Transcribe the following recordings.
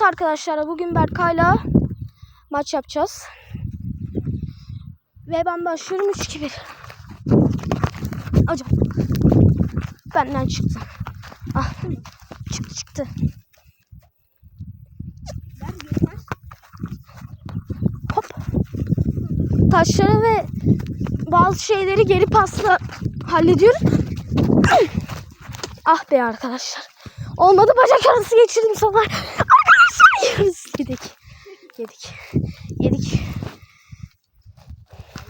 Evet arkadaşlar bugün Berkay'la maç yapacağız. Ve ben başlıyorum 3-2-1. Hocam. Benden çıktı. Ah. Çıktı çıktı. Hop. Taşları ve bazı şeyleri geri pasla hallediyoruz. ah be arkadaşlar. Olmadı bacak arası geçirdim sonra. Yedik. Yedik. Yedik.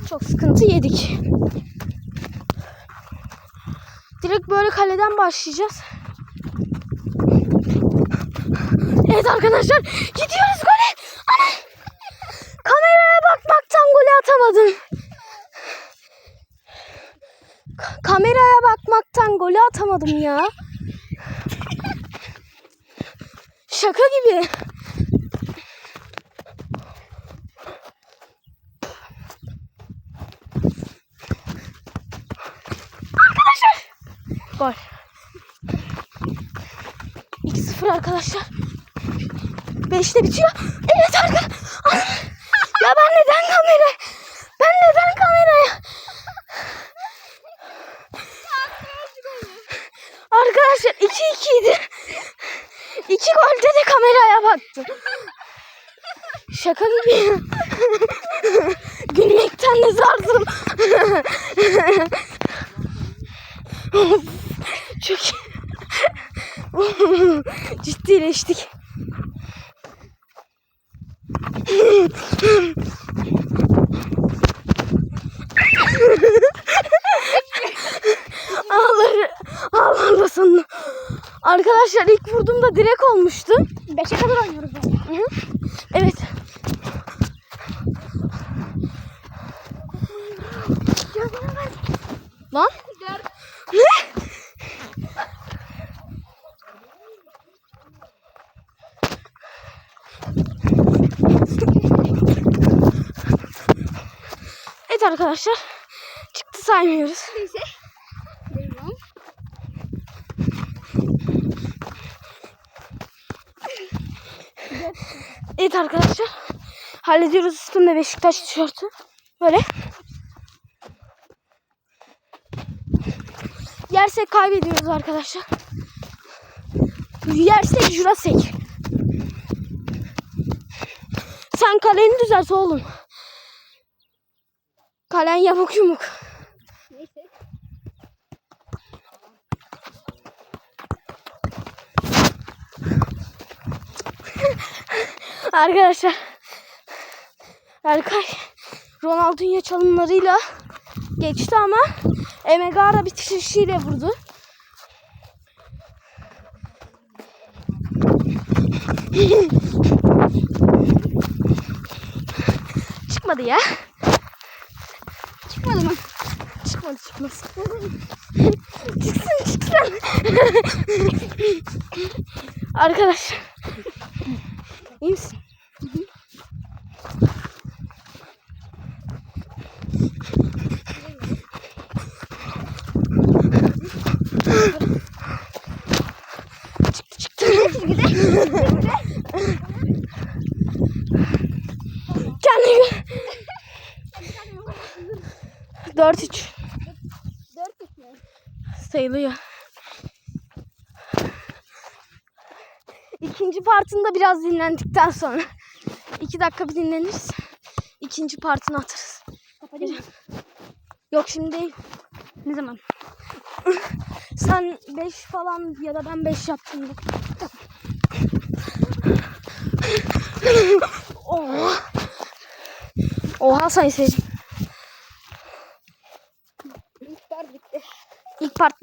Çok sıkıntı yedik. Direkt böyle kaleden başlayacağız. Evet arkadaşlar gidiyoruz gole. Ana! Kameraya bakmaktan golü atamadım. Ka- kameraya bakmaktan golü atamadım ya. Şaka gibi. Arkadaşlar. Gol. 2-0 arkadaşlar. 5'te bitiyor. Evet arkadaşlar. ya ben neden kamera? Ben neden kameraya? Arkadaşlar 2-2 idi. İki golde de kameraya baktım. Şaka gibi. Gülmekten de zardım. Çok. Ciddileştik. Ağları, ağlarla sonunda. Arkadaşlar ilk vurduğumda direkt olmuştu. Beşe kadar oynuyoruz. Hı hı. Evet. Lan? Ne? Evet arkadaşlar. Çıktı saymıyoruz. Neyse. Devam. Evet arkadaşlar. Hallediyoruz üstümde Beşiktaş tişörtü. Böyle. Yersek kaybediyoruz arkadaşlar. Yersek jurasek. Sen kaleni düzelt oğlum. Kalen yamuk yumuk. Arkadaşlar. Erkay Ronaldinho çalımlarıyla geçti ama Emegara bitirişiyle vurdu. Çıkmadı ya. Çıkmadı mı? Çıkmadı çıkmadı. çıksın çıksın. Arkadaşlar. İyi misin? çıktı çıktı. Kendine 4-3 Dört üç mü? sayılıyor. İkinci partında biraz dinlendikten sonra iki dakika bir dinleniriz. İkinci partını atarız. Kapatayım? Yok şimdi değil. Ne zaman? Sen 5 falan ya da ben 5 yaptım. Oha. Oha sayın seyircim. part